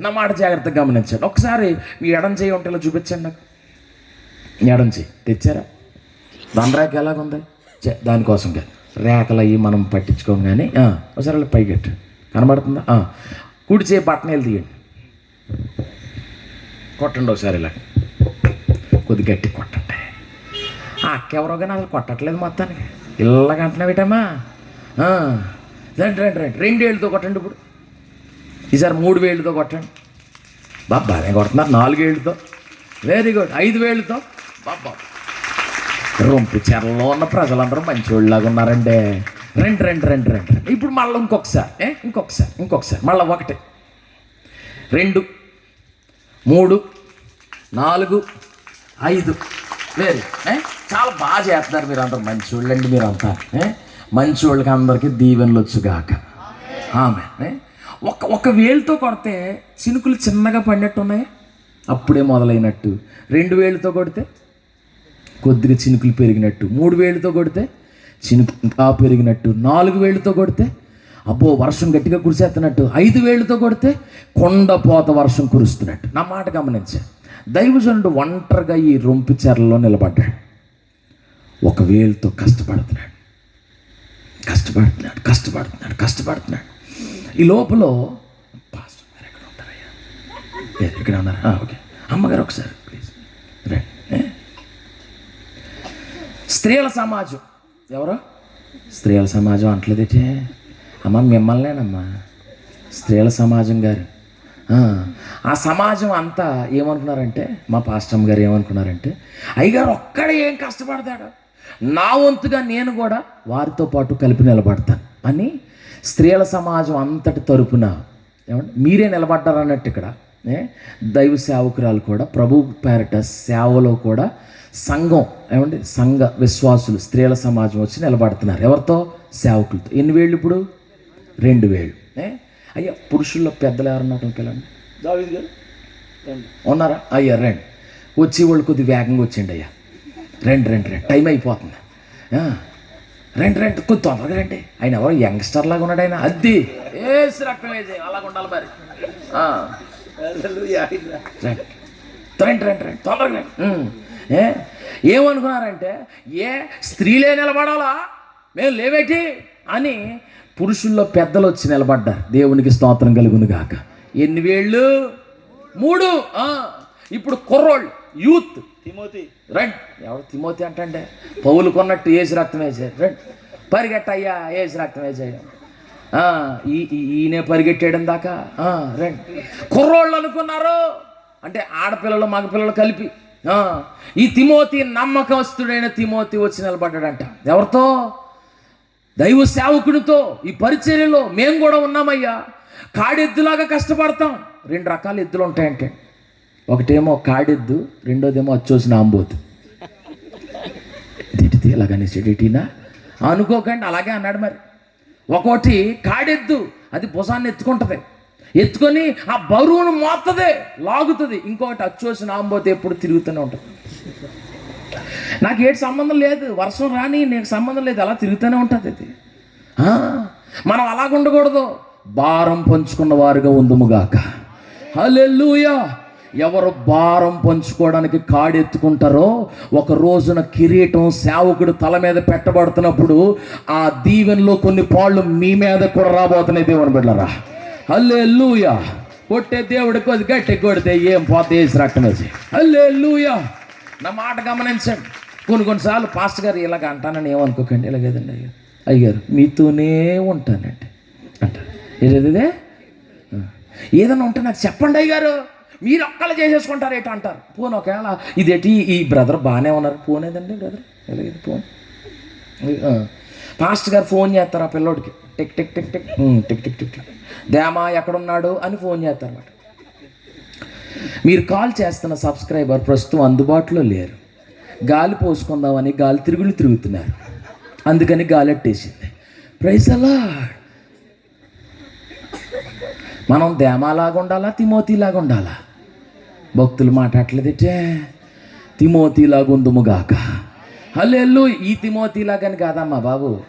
నా మాట జాగ్రత్తగా గమనించండి. ఒకసారి మీ ఎడం చేయి ఉంటే చూపించండి నాకు. ఎడం చేయి తెచ్చారా? దాని రేఖ ఎలాగుంది? చే- దానికోసం రేఖలు అయ్యి మనం పట్టించుకోం కానీ ఒకసారి అలా పైకెట్టు కనబడుతుందా? కుడి చేయి బట్టన తీయండి. కొట్టండి ఒకసారి ఇలా. కొద్ది గట్టి కొట్టండి. అక్కెవరో అక్క ఎవరో కానీ అసలు కొట్టట్లేదు మొత్తానికి. ఇల్లగంటున్నా పెట్టమ్మా. రండి రండి రండి. రెండు ఏళ్ళతో కొట్టండి ఇప్పుడు. ఈసారి మూడు వేళ్ళతో కొట్టండి. బాబా బాగానే కొడుతున్నారు. నాలుగేళ్ళతో. వెరీ గుడ్ ఐదు వేళ్ళతో బాబా. రొంపు చెరలో ఉన్న ప్రజలందరూ మంచివాళ్ళలాగా ఉన్నారండి. రెండు రెండు రెండు రెండు రెండు. ఇప్పుడు మళ్ళీ ఇంకొకసారి ఏ? ఇంకొకసారి ఇంకొకసారి. మళ్ళీ ఒకటి. రెండు మూడు నాలుగు ఐదు. వేరే చాలా బాగా చేస్తున్నారు మీరు అందరు మంచివాళ్ళండి మీరంతా. మంచివాళ్ళకి ఏ అందరికీ దీవెనలు వచ్చుగాక. ఆమె ఏ? ఒక ఒక వేలుతో కొడితే చినుకులు చిన్నగా పడినట్టు ఉన్నాయి అప్పుడే మొదలైనట్టు. రెండు వేలుతో కొడితే కొద్దిగా చినుకులు పెరిగినట్టు. మూడు వేలుతో కొడితే చినుకు ఇంకా పెరిగినట్టు. నాలుగు వేలుతో కొడితే అబ్బో వర్షం గట్టిగా కురిసేస్తున్నట్టు. ఐదు వేలుతో కొడితే కొండపోత వర్షం కురుస్తున్నట్టు. నా మాట గమనించా. దైవజనుడు ఒంటరిగా ఈ రొంపి చెరలో నిలబడ్డాడు. ఒక వేలుతో కష్టపడుతున్నాడు. కష్టపడుతున్నాడు కష్టపడుతున్నాడు కష్టపడుతున్నాడు. ఈ లోపల పాస్టర్ గారు ఎక్కడ ఉంటారయ్యా? ఎక్కడ ఇక్కడ ఉన్నారా? ఓకే. అమ్మగారు ఒకసారి ప్లీజ్. రండి. స్త్రీల సమాజం. ఎవరు? స్త్రీల సమాజం అంటలేదేటే. అమ్మ మిమ్మల్నేనమ్మా. స్త్రీల సమాజం గారు. ఆ, ఆ సమాజం అంతా ఏమనుకున్నారంటే మా పాస్టమ్ గారు ఏమనుకున్నారంటే అయ్యగారు ఒక్కడే ఏం కష్టపడతాడు? నా వంతుగా నేను కూడా వారితో పాటు కలిపి నిలబడతాను. అని స్త్రీల సమాజం అంతటి తరపున ఏమంటే మీరే నిలబడ్డారు అన్నట్టు ఇక్కడ ఏ? దైవ సేవకురాలు కూడా ప్రభు పేరట సేవలో కూడా సంఘం ఏమండి? సంఘ విశ్వాసులు స్త్రీల సమాజం వచ్చి నిలబడుతున్నారు. ఎవరితో? సేవకులతో. ఎన్ని వేళ్ళు ఇప్పుడు? రెండు వేళ్ళు ఏ? అయ్యా పురుషుల్లో పెద్దలు ఎవరన్నా ఒకరిని పిల్లండి దావీద్ గారు? ఉన్నారా? అయ్యా రండి. వచ్చి వాళ్ళు కొద్ది వేగంగా వచ్చేయండి అయ్యా. రండి రండి రండి. టైం అయిపోతుంది. రండి రండి కొద్ది తొందరగా రండి. ఆయన ఎవరు యంగ్స్టర్ లాగా ఉన్నాడు ఆయన. అద్ది ఏ రక్తం వేసే అలాగ ఉండాలి మరి. రండి. రండి రండి తొందరగా రండి. ఏ? ఏమనుకున్నారంటే ఏ స్త్రీలే నిలబడాలా? మేము లేవేటి? అని పురుషుల్లో పెద్దలు వచ్చి నిలబడ్డారు. దేవునికి స్తోత్రం కలుగును గాక. ఎన్ని వేళ్ళు? మూడు. ఇప్పుడు కుర్రోళ్ళు యూత్. తిమోతి. రండి ఎవరు తిమోతి అంటే పౌలు కొన్నట్టు ఏసు రక్తం వేసాడు రండి పరిగెట్టయ్యా ఏసు రక్తం వేసాడు ఈ- ఈయనే పరిగెట్టేయడం దాకా? ఆ, రండి కుర్రోళ్ళు అనుకున్నారు. అంటే ఆడపిల్లలు మగపిల్లలు కలిపి. ఈ తిమోతి నమ్మకస్తుడైన తిమోతి వచ్చి నిలబడ్డాడంట. ఎవరితో? దైవ సేవకునితో. ఈ పరిచర్యలో మేము కూడా ఉన్నామయ్యా. కాడెద్దులాగా కష్టపడతాం. రెండు రకాల ఎద్దులు ఉంటాయంటే. ఒకటేమో కాడెద్దు రెండోదేమో వచ్చోసిన ఆంబోతు ఎలాగని ఇలాగనేసేటేటినా అనుకోకండి అలాగే అన్నాడు మరి. ఒకటి కాడెద్దు అది భుజాన్ని ఎత్తుకుంటుంది. ఎత్తుకొని ఆ బరువును మోస్తుంది లాగుతుంది. ఇంకొకటి అచ్చోసిన ఆంబోతు ఎప్పుడు తిరుగుతూనే ఉంటుంది. నాకు ఏటి సంబంధం లేదు వర్షం రాని నీకు సంబంధం లేదు అలా తిరుగుతూనే ఉంటుంది అది. మనం అలాగ ఉండకూడదు భారం పంచుకున్న వారుగా ఉందుముగాక హలెల్లుయా! ఎవరు భారం పంచుకోవడానికి కాడెత్తుకుంటారో ఒక రోజున కిరీటం సేవకుడు తల మీద పెట్టబడుతున్నప్పుడు ఆ దీవెనలో కొన్ని పాళ్ళు మీ మీద కూడా రాబోతున్నాయి దేవుని బిడ్డరా అల్లే లూయా కొట్టే దేవుడికి అది గట్టి కొడితే ఏం పోతే వేసి రక్తం అల్లే హల్లెలూయా. నా మాట గమనించండి. కొన్ని కొన్నిసార్లు పాస్ట్ గారు ఇలాగ అంటానని ఏమనుకోకండి. ఇలాగేదండి అయ్యారు అయ్యారు మీతోనే ఉంటానండి. అంటారు. ఏదేదే ఏదైనా ఉంటే నాకు చెప్పండి అయ్యారు మీరు ఒక్కళ్ళు చేసేసుకుంటారు ఏంటో అంటారు. పోను ఒకవేళ ఇదేటి ఈ బ్రదర్ బాగానే ఉన్నారు. ఫోన్ ఏదండి బ్రదర్? ఎలాగేది ఫోన్ పాస్ట్ గారు ఫోన్ చేస్తారు ఆ పిల్లోడికి. Tick tick tick tick. Tick tick tick tick. దేమా ఎక్కడున్నాడు అని ఫోన్ చేస్తారు అన్నమాట మీరు కాల్ చేస్తున్న సబ్స్క్రైబర్ ప్రస్తుతం అందుబాటులో లేరు. గాలి పోసుకుందామని గాలి తిరుగులు తిరుగుతున్నారు. అందుకని గాలి అట్టేసింది ప్రైజ్ అలా మనం దేమాలాగా ఉండాలా తిమోతిలాగా ఉండాలా? భక్తులు మాట్లాడలేదంటే తిమోతిలాగా ఉందుముగాక హల్లెల్లు ఈ తిమోతిలాగని కాదమ్మా బాబు.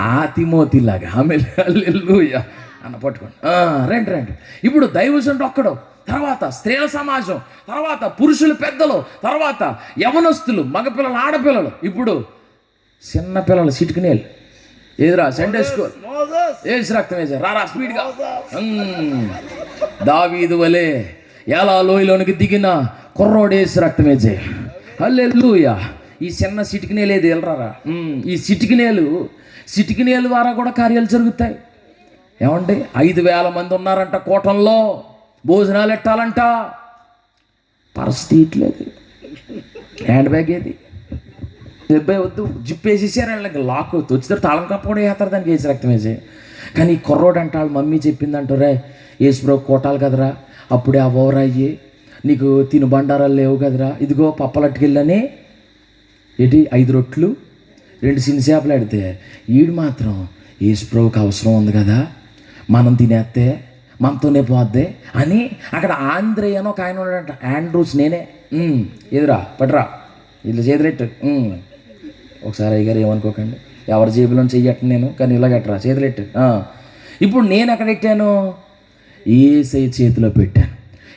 ఆ తిమోతిలాగా. ఆమె హల్లెలూయా. అన్న పట్టుకోండి. రండి రండి. ఇప్పుడు దైవజనుడు ఒక్కడు. తర్వాత స్త్రీల సమాజం తర్వాత పురుషులు పెద్దలు తర్వాత యవనస్తులు మగపిల్లలు ఆడపిల్లలు. ఇప్పుడు చిన్న పిల్లలు సిటికినేలు ఏదిరా సండే స్కూల్ ఏసి రక్తం వేసారు రారా స్పీడ్గా. దావీదు వలే ఎలా లోయలోనికి దిగిన కుర్రోడు వేసి రక్తం వేసే హల్లెలూయా. ఈ చిన్న సిటికినేలు ఏది వెళ్ళరారా. ఈ సిటికినేలు సిటికినేలు ద్వారా కూడా కార్యాలు జరుగుతాయి. ఏమండి? ఐదు వేల మంది ఉన్నారంట కూటంలో. భోజనాలు ఎట్టాలంట? పరిస్థితి ఇట్లేదు. హ్యాండ్ బ్యాగ్ ఏది? డెబ్బై వద్దు జిప్ వేసేసారు. వాళ్ళకి లాక్ వచ్చితే తాళం కప్పకుండా వేస్తారు దానికి వేసి రక్తం వేసి. కానీ ఈ కుర్రోడు అంట వాళ్ళ మమ్మీ చెప్పింది అంటారే ఏసుబ్రో కోటాలు కదరా అప్పుడే ఆ ఓవర్ అయ్యి నీకు తిను బండారాలు లేవు కదరా ఇదిగో పప్పలట్టుకెళ్ళని ఏంటి ఐదు రొట్లు రెండు చిన్న చేపలు ఆడితే ఈడు మాత్రం ఏసుప్రభుకి అవసరం ఉంది కదా మనం తినేస్తే మనతోనే పోద్ది అని అక్కడ ఆంధ్రే అని ఒక ఆయన ఉన్నాడంట ఆండ్రూస్ నేనే ఎదురా పట్రా ఇట్లా చేతులెట్టు ఒకసారి అయ్యగారు ఏమనుకోకండి. ఎవరి జేబులో చెయ్యట్టు నేను కానీ ఇలా ఎట్టరా చేతులెట్టు. "ఆ." ఇప్పుడు నేను ఎక్కడ పెట్టాను ఏసై చేతిలో పెట్టాను.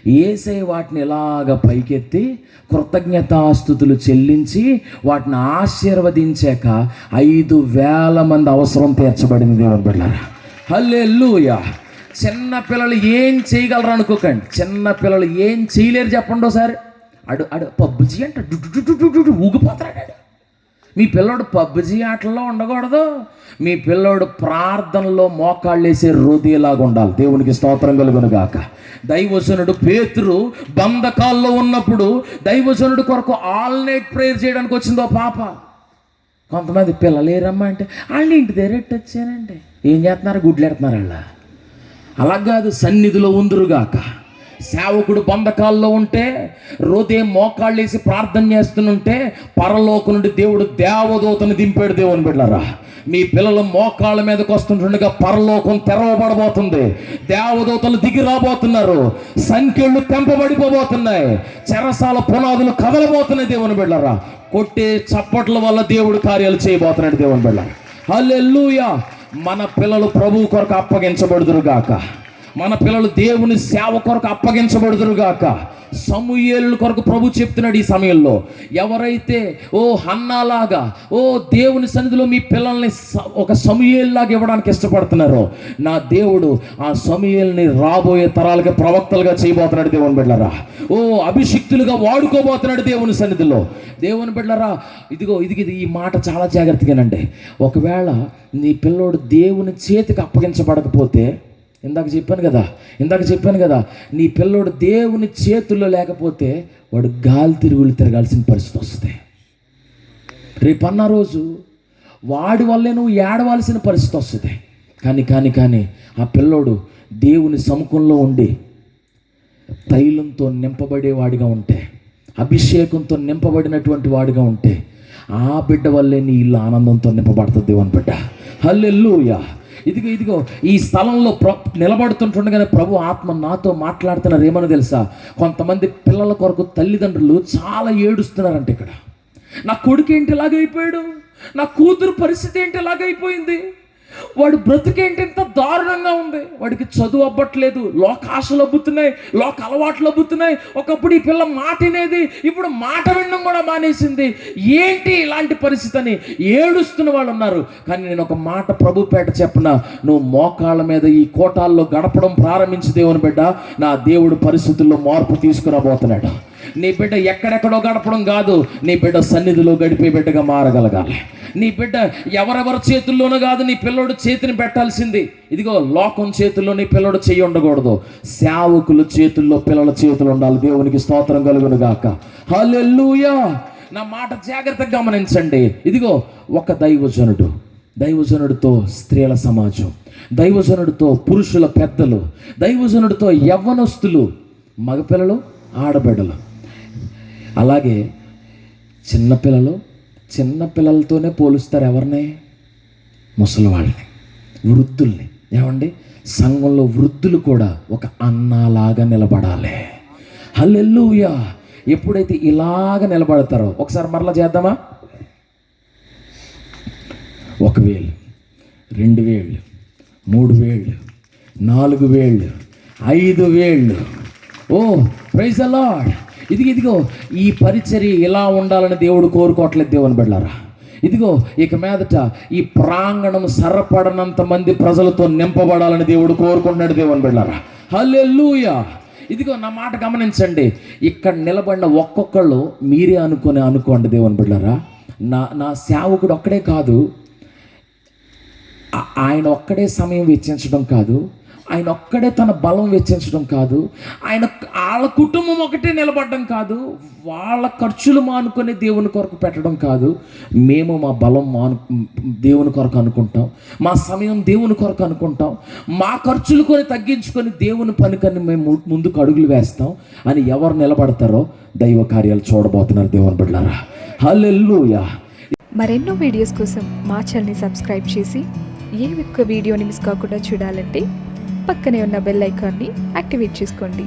ఏసై వాటిని ఇలాగ పైకెత్తి కృతజ్ఞతాస్థుతులు చెల్లించి వాటిని ఆశీర్వదించాక ఐదు వేల మంది అవసరం తీర్చబడింది దేవుని బిడ్డలారా. హల్లెలూయా. చిన్న పిల్లలు ఏం చేయగలరు అనుకోకండి. చిన్న పిల్లలు ఏం చేయలేరు చెప్పండి ఒకసారి. అడు అడు పబ్బుజీ అంట డు ఊగిపోతాడు మీ పిల్లోడు పబ్జి ఆటల్లో ఉండకూడదు. మీ పిల్లోడు ప్రార్థనలో మోకాళ్ళు వేసే హృదయలాగా ఉండాలి. దేవునికి స్తోత్రం కలుగును గాక దైవజనుడు పేతురు బంధకాల్లో ఉన్నప్పుడు దైవజనుడు కొరకు ఆల్ నైట్ ప్రేయర్ చేయడానికి వచ్చిందో పాప. కొంతమంది పిల్లలేరమ్మా అంటే వాళ్ళు ఇంటి దగ్గర వచ్చానండి ఏం చేస్తున్నారు? గుడ్లు ఎడుతున్నారు అలా అలా కాదు సన్నిధిలో ఉందురుగాక. సేవకుడు బంధకాల్లో ఉంటే రోదే మోకాళ్ళేసి ప్రార్థన చేస్తుంటే పరలోక నుండి దేవుడు దేవదూతను దింపాడు దేవుని బిడ్డరా మీ పిల్లలు మోకాళ్ళ మీదకి వస్తుంటుండగా పరలోకం తెరవబడబోతుంది. దేవదూతలు దిగి రాబోతున్నారు. సంఖ్యలు తెంపబడిపోబోతున్నాయి. చెరసాల పునాదులు కదలబోతున్నాయి దేవుని బిడ్డరా కొట్టే చప్పట్ల వల్ల దేవుడు కార్యాలు చేయబోతున్నాడు దేవుని బిడ్డ హల్లెలూయా. మన పిల్లలు ప్రభు కొరకు అప్పగించబడుదురు గాక మన పిల్లలు దేవుని సేవ కొరకు అప్పగించబడుతురు గాక. సమూయేలు కొరకు ప్రభు చెప్తున్నాడు ఈ సమయంలో. ఎవరైతే ఓ హన్నాలాగా ఓ దేవుని సన్నిధిలో మీ పిల్లల్ని స- ఒక సమూహేల్లాగా ఇవ్వడానికి ఇష్టపడుతున్నారో నా దేవుడు ఆ సమూయేల్ని రాబోయే తరాలుగా ప్రవక్తలుగా చేయబోతున్నాడు దేవుని బిడ్డరా ఓ అభిషిక్తులుగా వాడుకోబోతున్నాడు దేవుని సన్నిధిలో. దేవుని బిడ్డరా ఇదిగో ఇది ఇది ఈ మాట చాలా జాగ్రత్తగానండి. ఒకవేళ నీ పిల్లోడు దేవుని చేతికి అప్పగించబడకపోతే ఇందాక చెప్పాను కదా ఇందాక చెప్పాను కదా నీ పిల్లోడు దేవుని చేతుల్లో లేకపోతే వాడు గాలి తిరుగులు తిరగాల్సిన పరిస్థితి వస్తుంది. రేపన్న రోజు వాడి వల్లే నువ్వు ఏడవలసిన పరిస్థితి వస్తుంది. కానీ కానీ కానీ ఆ పిల్లోడు దేవుని సముఖంలో ఉండి తైలంతో నింపబడేవాడిగా ఉంటే అభిషేకంతో నింపబడినటువంటి వాడిగా ఉంటే ఆ బిడ్డ వల్లే నీ ఇల్లు ఆనందంతో నింపబడుతుంది దేవుని బిడ్డ. హల్లెల్లుయా ఇదిగో ఇదిగో ఈ స్థలంలో ప్ర నిలబడుతుంటుండగానే ప్రభు ఆత్మ నాతో మాట్లాడుతున్నారు. ఏమని తెలుసా? కొంతమంది పిల్లల కొరకు తల్లిదండ్రులు చాలా ఏడుస్తున్నారంట ఇక్కడ. నా కొడుకు ఏంటి ఇలాగైపోయాడు? నా కూతురు పరిస్థితి ఏంటి ఇలాగైపోయింది? వాడు బ్రతుకేంటి ఇంత దారుణంగా ఉంది? వాడికి చదువు అవ్వట్లేదు లోకాశలు అబ్బుతున్నాయి లోక అలవాట్లు అబ్బుతున్నాయి. ఒకప్పుడు ఈ పిల్ల మాట వినేది ఇప్పుడు మాట వినడం కూడా మానేసింది. ఏంటి ఇలాంటి పరిస్థితి అని ఏడుస్తున్న వాళ్ళు ఉన్నారు కానీ నేను ఒక మాట ప్రభుపేట చెప్పిన? నువ్వు మోకాళ్ళ మీద ఈ కోటాల్లో గడపడం ప్రారంభించి దేవుని బిడ్డ. నా దేవుడు పరిస్థితుల్లో మార్పు తీసుకురాబోతున్నాడు. నీ బిడ్డ ఎక్కడెక్కడో గడపడం కాదు నీ బిడ్డ సన్నిధిలో గడిపే బిడ్డగా మారగలగాలి. నీ బిడ్డ ఎవరెవరి చేతుల్లోనూ కాదు నీ పిల్లోడు చేతిని పెట్టాల్సింది. ఇదిగో లోకం చేతుల్లో నీ పిల్లడు చెయ్యి ఉండకూడదు. సేవకుల చేతుల్లో పిల్లల చేతులు ఉండాలి. దేవునికి స్తోత్రం కలుగును గాక హల్లెలూయా! నా మాట జాగ్రత్తగా గమనించండి. ఇదిగో ఒక దైవజనుడు. దైవజనుడితో స్త్రీల సమాజం. దైవజనుడితో పురుషుల పెద్దలు. దైవజనుడితో యవ్వనస్తులు. మగపిల్లలు ఆడబిడ్డలు. అలాగే చిన్నపిల్లలు చిన్న పిల్లలతోనే పోలుస్తారు ఎవరిని? ముసలివాళ్ళని వృద్ధుల్ని. ఏమండి? సంఘంలో వృద్ధులు కూడా ఒక అన్నలాగా నిలబడాలి. హల్లెల్లుయా ఎప్పుడైతే ఇలాగ నిలబడతారో ఒకసారి మరలా చేద్దామా? ఒక వేలు రెండు వేళ్ళు మూడు వేళ్ళు నాలుగు వేళ్ళు ఐదు వేళ్ళు. ఓ ప్రైజ్ అలాడ్ ఇదిగో ఇదిగో ఈ పరిచర్య ఇలా ఉండాలని దేవుడు కోరుకోవట్లేదు దేవుని బిడ్డారా ఇదిగో ఇక మీదట ఈ ప్రాంగణం సరపడనంత మంది ప్రజలతో నింపబడాలని దేవుడు కోరుకుంటున్నాడు దేవుని బిడ్డారా హల్లెలూయా. ఇదిగో నా మాట గమనించండి. ఇక్కడ నిలబడిన ఒక్కొక్కళ్ళు మీరే అనుకుని అనుకోండి దేవుని బిడ్డారా నా నా సేవకుడు ఒక్కడే కాదు. ఆయన ఒక్కడే సమయం వెచ్చించడం కాదు. ఆయన ఒక్కడే తన బలం వెచ్చించడం కాదు. ఆయన వాళ్ళ కుటుంబం ఒకటే నిలబడడం కాదు. వాళ్ళ ఖర్చులు మానుకొని దేవుని కొరకు పెట్టడం కాదు. మేము మా బలం మాను దేవుని కొరకు అనుకుంటాం. మా సమయం దేవుని కొరకు అనుకుంటాం. మా ఖర్చులు కొని తగ్గించుకొని దేవుని పనికని మేము ముందుకు అడుగులు వేస్తాం అని ఎవరు నిలబడతారో దైవ కార్యాలు చూడబోతున్నారు దేవుని బిడ్డారా హల్లెల్లుయా మరెన్నో వీడియోస్ కోసం మా ఛానల్ని సబ్స్క్రైబ్ చేసి ఏ ఒక్క వీడియోని మిస్ కాకుండా చూడాలంటే పక్కనే ఉన్న బెల్ ఐకాన్ని యాక్టివేట్ చేసుకోండి.